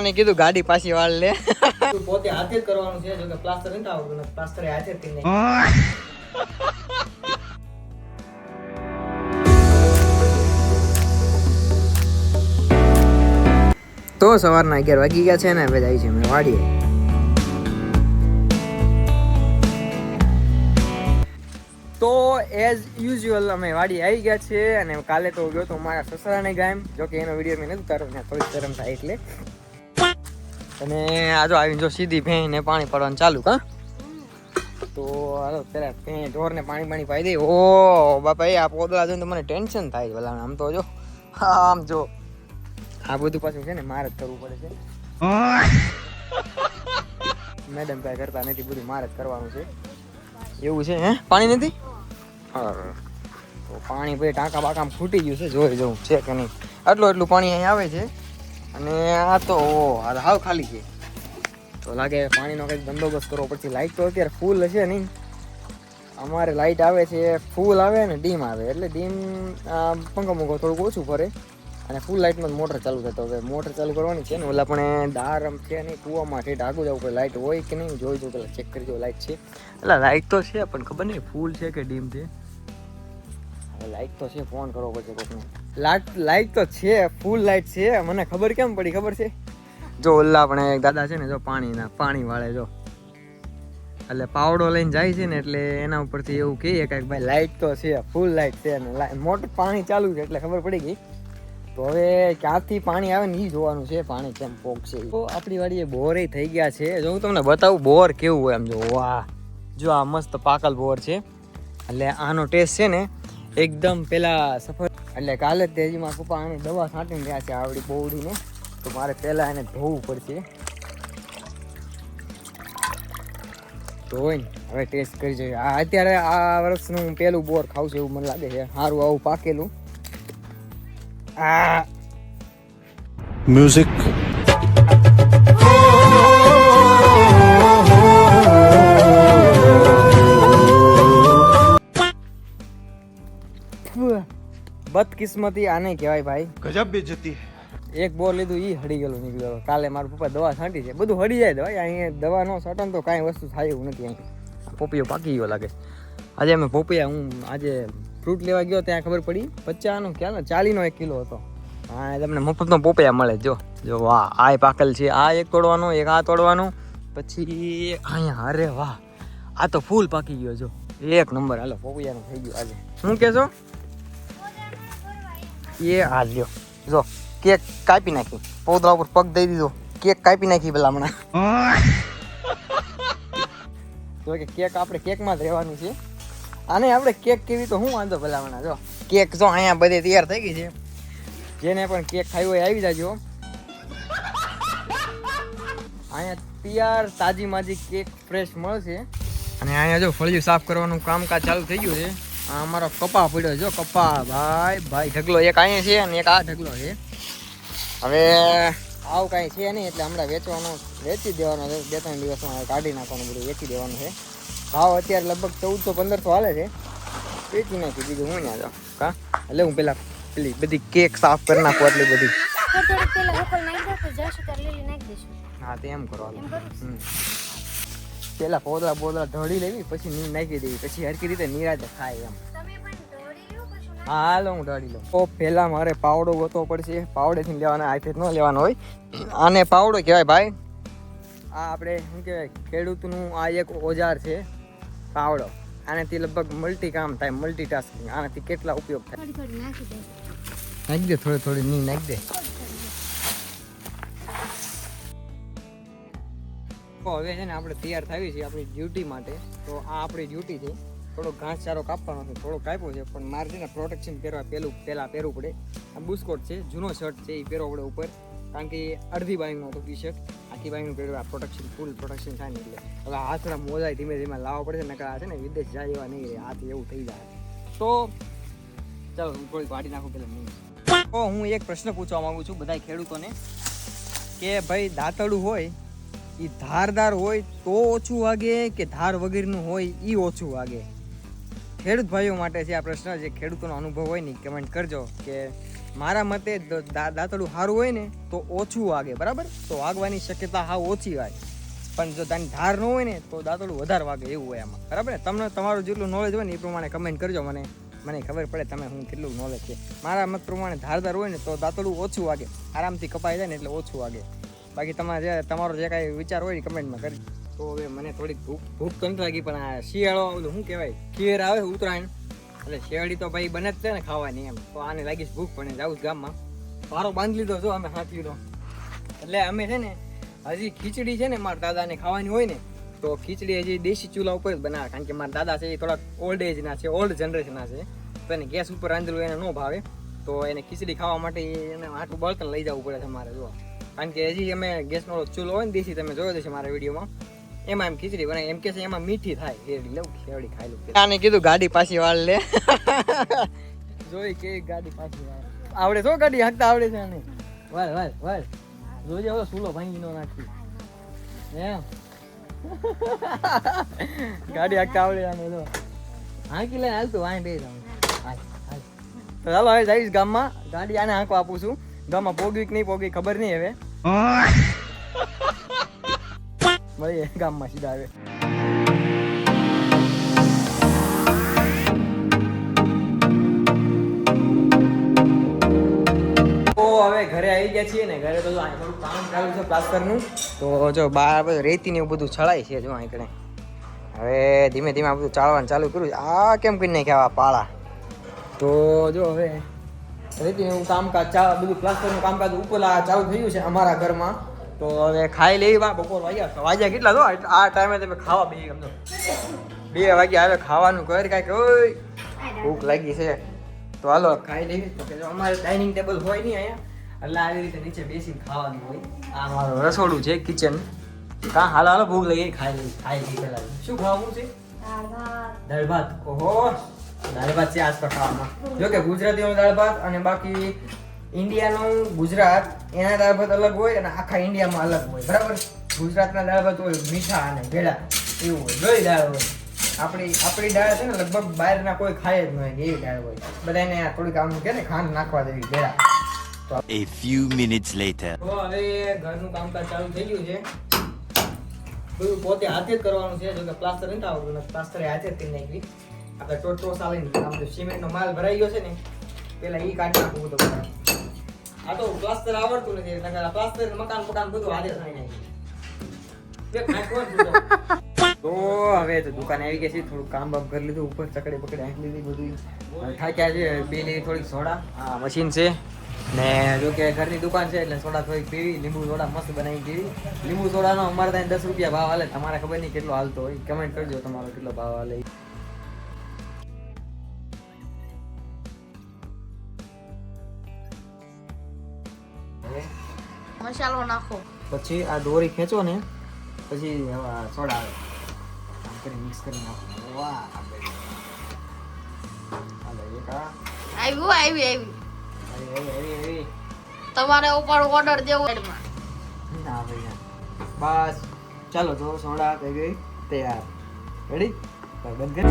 આને કીધું ગાડી પાછી વાળ લે. પોતે હાથે જ કરવાનું છે જો કે પ્લાસ્ટર નથી આવડતું પ્લાસ્ટર હાથે જ નહીં તો સવારના અગિયાર વાગી ગયા છે ને હવે જાય છે અમે વાડીએ. તો એઝ યુઝ્યુઅલ અમે વાડી આવી ગયા છે અને કાલે તો ગયો તો મારા સસરાને ગામ જો કે એનો વીડિયો મેં નથી ઉતાર્યો થોડી શરમ થાય એટલે. અને આજો આવીને જો સીધી ભેંને પાણી પડવાનું ચાલુ કા તો હાલો પેલા ભેં ઢોરને પાણી પાણી પાઈ દે. ઓ બાપા એ આ પોદળા જોઈને તો મને ટેન્શન થાય ભલા આમ તો જો આમ જો. આ બધું પાછું છે ને મારે જ કરવું પડે છે. મેડમ કાંઈ કરતા નથી બધું મારે જ કરવાનું છે. એવું છે હે? પાણી નથી? તો પાણી ભાઈ ટાંકા બાકામાં ફૂટી ગયું છે જોઈ જવું છે કે નહીં. આટલું આટલું પાણી અહીં આવે છે. અને આ તો હાવ ખાલી છે. તો લાગે પાણીનો કંઈક બંદોબસ્ત કરવો પડશે. લાઇટ તો અત્યારે ફૂલ હશે નહીં. અમારે લાઇટ આવે છે ફૂલ આવે ને ડીમ આવે. એટલે ડીમ પંખો મૂકો થોડુંક ઓછું ફરે. અને ફૂલ લાઇટમાં મોટર ચાલુ થતો. હવે મોટર ચાલુ કરવાની છે ને, ઓલા પણ દાર છે નહીં, કૂવામાં ઠેઠ આગળ જવું પડે. લાઇટ હોય કે નહીં, જોઈ જો પેલા ચેક કરી જો લાઇટ છે. એટલે લાઇટ તો છે, પણ ખબર નહીં ફૂલ છે કે ડીમ છે? હવે લાઇટ તો છે ફોન કરવો પડશે કોકને. લાઇટ લાઇટ તો છે ફૂલ લાઇટ છે. મને ખબર કેમ પડી, ખબર છે? જો ઓલા પણ એક દાદા છે ને, જો પાણીના, પાણી વાળે, જો. એટલે પાવડો લઈને જાય છે ને, એટલે એના ઉપરથી એવું કહીએ કે ભાઈ લાઇટ તો છે ફૂલ લાઇટ છે અને મોટર પાણી ચાલુ છે, એટલે ખબર પડી ગઈ. તો હવે ક્યાંથી પાણી આવે ને એ જોવાનું છે, પાણી કેમ પોક છે. તો આપણી વાડીએ બોર થઈ ગયા છે. જો હું તમને બતાવું, બોર કેવું હોય એમ જો. વાહ. જો આ મસ્ત પાકલ બોર છે. એટલે આનો ટેસ્ટ છે ને એકદમ પેલા સફર એટલે કાલે જ તેજીમાં પપ્પા આને દવા છાંટીને રહ્યા છે આવડી બોવડીને તો મારે પહેલા એને ધોવું પડશે. ધોઈ ને હવે ટેસ્ટ કરી જોઈએ. આ અત્યારે આ વર્ષનું હું પહેલું બોર ખાઉં છું એવું મને લાગે છે. સારું આવું પાકેલું. આ. Music. બદકિસ્મતી આને કહેવાય ભાઈ. ગજબ બેજતી એક બોલ લીધું એ હડી ગયેલું નીકળ્યો કાલે મારા પપ્પા દવા છાંટી છે. બધું હડી જાય દવા અહીંયા દવા ન છાંટન તો કાંઈ વસ્તુ થાય એવું નથી અહીં પોપીઓ પાકી ગયો લાગે. આજે અમે પોપિયા હું આજે ફ્રૂટ લેવા ગયો ત્યાં ખબર પડી. પચાસનો ક્યાં ને ચાલીનો એક કિલો હતો. હા તમને મફતનો પોપિયા મળે જો. જો વાહ આ પાકેલ છે. આ એક તોડવાનો એક આ તોડવાનો. પછી અહીંયા અરે વાહ. આ તો ફૂલ પાકી ગયો જો. એક નંબર હાલો પોપિયાનો થઈ ગયો આજે. શું કહેશો? એ હા લ્યો. જો, કેક કાપી નાખી. પોદળા ઉપર પગ દઈ દીધો. કેક કાપી નાખી પેલા હમણાં. જો કે કેક આપણે કેકમાં જ રહેવાનું છે. આને આપણે કેક કેવી તો હું વાંધો પેલા હમણાં, જો. કેક જો અહીંયા બધે તૈયાર થઈ ગઈ છે. જેને પણ કેક ખાવી હોય આવી જાજો. અહીંયા તૈયાર તાજી માજી કેક ફ્રેશ મળશે. અને અહીંયા જો ફળિયું સાફ કરવાનું કામકાજ ચાલુ થઈ ગયું છે. આ અમારો કપા પડ્યો છે જો કપા. ભાઈ ભાઈ ઢગલો એક અહીંયા છે અને એક આ ઢગલો છે. હવે આવું કાંઈ છે નહીં એટલે હમણાં વેચવાનો વેચી દેવાનો છે. બે ત્રણ દિવસમાં હવે કાઢી નાખવાનું બધું વેચી દેવાનું છે. ભાવ અત્યારે લગભગ ચૌદસો પંદરસો હાલે છે. વેચી નાખી બીજું હું ના જાઉં. કા? એટલે હું પેલા પેલી બધી કેક સાફ કરી નાખું એટલી બધી. તો થોડીક પેલા વકલ નાખી દો તો જશું ત્યારે લીલી નાખી દઈશું. હા તે એમ કરવાનું એમ કરું હમ. પેલા પોદળા પોદળા ઢળી લેવી પછી નીર નાખી દેવી પછી હરકી રીતે નિરાતે ખાય એમ. હા હાલો હું ઢાળી લઉં. તો પહેલા મારે પાવડો ગોતવો પડશે. પાવડેથી લેવાના આથી ન લેવાનો હોય. આને પાવડો કહેવાય ભાઈ. આ આપણે શું કહેવાય ખેડૂતનું આ એક ઓજાર છે પાવડો. આનાથી લગભગ મલ્ટી કામ થાય મલ્ટી ટાસ્કિંગ આનાથી કેટલા ઉપયોગ થાય. નાખી દે. થોડી થોડી ની નાખી દે. તો હવે છે ને આપણે તૈયાર થવી છે આપણી ડ્યુટી માટે. તો આ આપણી ડ્યુટી છે. થોડો ઘાસ ચારો કાપવાનો છે થોડો કાપ્યો છે, પણ મારે છે ને પ્રોટેક્શન પહેરવા પહેલું, પહેલાં પહેરવું પડે. આ બુસ્કોટ છે, જૂનો શર્ટ છે એ પહેરવો પડે ઉપર. કારણ કે અડધી બાઈકનો હતો ટી શર્ટ આખી બાઈકનું પહેરવું આ પ્રોટેક્શન ફૂલ પ્રોટેક્શન થાય ને એટલે. હવે હાથડા મોજા ધીમે ધીમે લાવવા પડે નકર આ છે ને વિદેશ જાય એવા નહીં હાથ એવું થઈ જાય. તો ચાલો, હું થોડીક વાટી નાખું પેલા નહીં તો હું એક પ્રશ્ન પૂછવા માગું છું બધા ખેડૂતોને. કે ભાઈ દાંતડું હોય એ ધારદાર હોય તો ઓછું વાગે કે ધાર વગરનું હોય એ ઓછું વાગે? ખેડૂત ભાઈઓ માટે છે આ પ્રશ્ન. જે ખેડૂતોનો અનુભવ હોય ને કમેન્ટ કરજો કે મારા મતે દાંતડું સારું હોય ને તો ઓછું વાગે, બરાબર? તો વાગવાની શક્યતા હા ઓછી હોય. પણ જો તાની ધાર ન હોય ને તો દાંતડું વધારે વાગે એવું હોય આમાં, બરાબર? ને તમને તમારું જેટલું નોલેજ હોય ને એ પ્રમાણે કમેન્ટ કરજો મને. મને ખબર પડે તમે હું કેટલું નોલેજ છે. મારા મત પ્રમાણે ધારદાર હોય ને તો દાંતડું ઓછું વાગે. આરામથી કપાઈ જાય ને એટલે ઓછું વાગે. બાકી તમારે જે તમારો જે કાંઈ વિચાર હોય કમેન્ટમાં કરી. તો હવે મને થોડીક ભૂખ ભૂખ નથી લાગી, પણ આ શિયાળો બધું શું કહેવાય? ખીર આવે ઉત્તરાયણ. એટલે શિયાળી તો ભાઈ બને જ છે ને ખાવાની એમ. તો આને લાગીશ ભૂખ, પણ જાઉં જ ગામમાં. પારો બાંધી લીધો છો, અમે હાથીનો એટલે અમે છે ને, હજી ખીચડી છે ને મારા દાદાને ખાવાની હોય ને, તો ખીચડી હજી દેશી ચૂલા ઉપર જ બનાવે. કારણ કે મારા દાદા છે એ થોડાક ઓલ્ડ એજના છે ઓલ્ડ જનરેશનના છે. તો એને ગેસ ઉપર રાંધેલું એને ન ભાવે. તો એને ખીચડી ખાવા માટે એને આટલું બળતણ લઈ જવું પડે છે મારે જો કારણ કે હજી અમે ગેસનો ચૂલો હોય ને દેશી તમે જોયો છે મારા વિડીયોમાં. એમાં એમ ખીચડી બનાવી એમ કે છે એમાં મીઠી થાય. શેરડી લઉં ખેડી ખાઈ લઉં આને કીધું ગાડી પાછી વાળ લે. જોઈ કે ગાડી પાછી વાળ. આવડે તો ગાડી હાંકતા આવડે છે આને. વાળ વાળ વાળ. જોજે હવે સૂલો ભાંગી નો નાખી. એમ ગાડી હાંકતા આવડે આને તો હાંકી લઈને હાલતું વાંય બે જાઉં. તો ચાલો હવે જઈશ ગામમાં. ગાડી આને હાંકવા આપું છું. ગામમાં પોગી કે નહીં પોગી ખબર નહીં હવે. મળીએ ગામમાં સીધા આવે હવે ઘરે આવી ગયા છીએ ને, ઘરે જો અહીં તો જો બહાર બધું રેતી ને એવું બધું છળાય છે જો અહીં કણે. હવે ધીમે ધીમે બધું ચાલવાનું ચાલુ કર્યું આ કેમ કરી નાખ્યા આ પાળા? તો જો હવે રેતીનું હું કામકાજ ચા બધું પ્લાસ્ટરનું કામકાજ ઉપર ચાલુ થયું છે અમારા ઘરમાં. તો હવે ખાઈ લેવી વા બપોર વાગ્યા વાગ્યા કેટલા તો? આ ટાઈમે તમે ખાવા બે ગમતો બે વાગ્યા હવે ખાવાનું કર કાંઈક ઓય ભૂખ લાગી છે. તો હાલો ખાઈ લેવી તો કે જો અમારે ડાઇનિંગ ટેબલ હોય નહીં અહીંયા એટલે આવી રીતે નીચે બેસીને ખાવાનું હોય. આ મારું રસોડું છે કિચન કાં હાલો હાલો ભૂખ લાગી ખાઈ ખાઈ લઈ પહેલા. શું ખાવું છે? દાળ ભાત. ઓહો. દાળ ભાત છે આજ ખાવામાં. જો કે ગુજરાતીઓનો દાળ ભાત અને બાકી ઇન્ડિયાનું ગુજરાત એના દાળ ભાત અલગ હોય અને આખા ઇન્ડિયામાં અલગ હોય. બરાબર? ગુજરાતના દાળ ભાત હોય મીઠા અને ભેળા. એવું હોય. જોઈ દાળ હોય. આપણી આપણી દાળ છે ને લગભગ બહારના કોઈ ખાય જ નહીં એવી દાળ હોય. બધાને થોડીક આમ કે ને ખાંડ નાખવા દેવી ભેળા. A few minutes later. તો હવે ઘરનું કામકાજ ચાલુ થઈ ગયું છે. બધું પોતે હાથે જ કરવાનું છે. જો કે પ્લાસ્ટર નથી આવડતું ને પ્લાસ્ટર હાથે જ કરી નાખવી આપણે ટોટો સાલીને આપણે સિમેન્ટનો માલ ભરાઈ ગયો છે ને, પેલા ઈ કાઢી નાખવું તો આ તો પ્લાસ્ટર આવડતું નથી એટલે પ્લાસ્ટર મકાન મકાન બધું હાથે થઈ નાખ્યું. તો. હવે તો દુકાન આવી ગઈ છે થોડું કામ બામ કરી લીધું, ઉપર ચકડી પકડી આંખ લીધી બધું. થાક્યા છે બે લેવી થોડીક સોડા. આ મશીન છે, ને જો કે ઘરની દુકાન છે, એટલે સોડા થોડીક પીવી, લીંબુ સોડા મસ્ત બનાવી પીવી. લીંબુ સોડાનો અમારે ત્યાં દસ રૂપિયા ભાવ હાલે, તમારે ખબર નહીં કેટલો હાલતો હોય કમેન્ટ કરજો તમારો કેટલો ભાવ હાલે. મસાલો નાખો. પછી આ દોરી ખેંચો ને પછી સોડા આવે. આમ કરી મિક્સ કરી નાખો. વાહ આવ્યું આવી આવી આવી. આવી આવી આવી તમારે ઉપર ઓર્ડર દેવો એડમાં ના ભાઈ બસ. ચાલો તો સોડા થઈ ગઈ તૈયાર. રેડી બંધ કરી.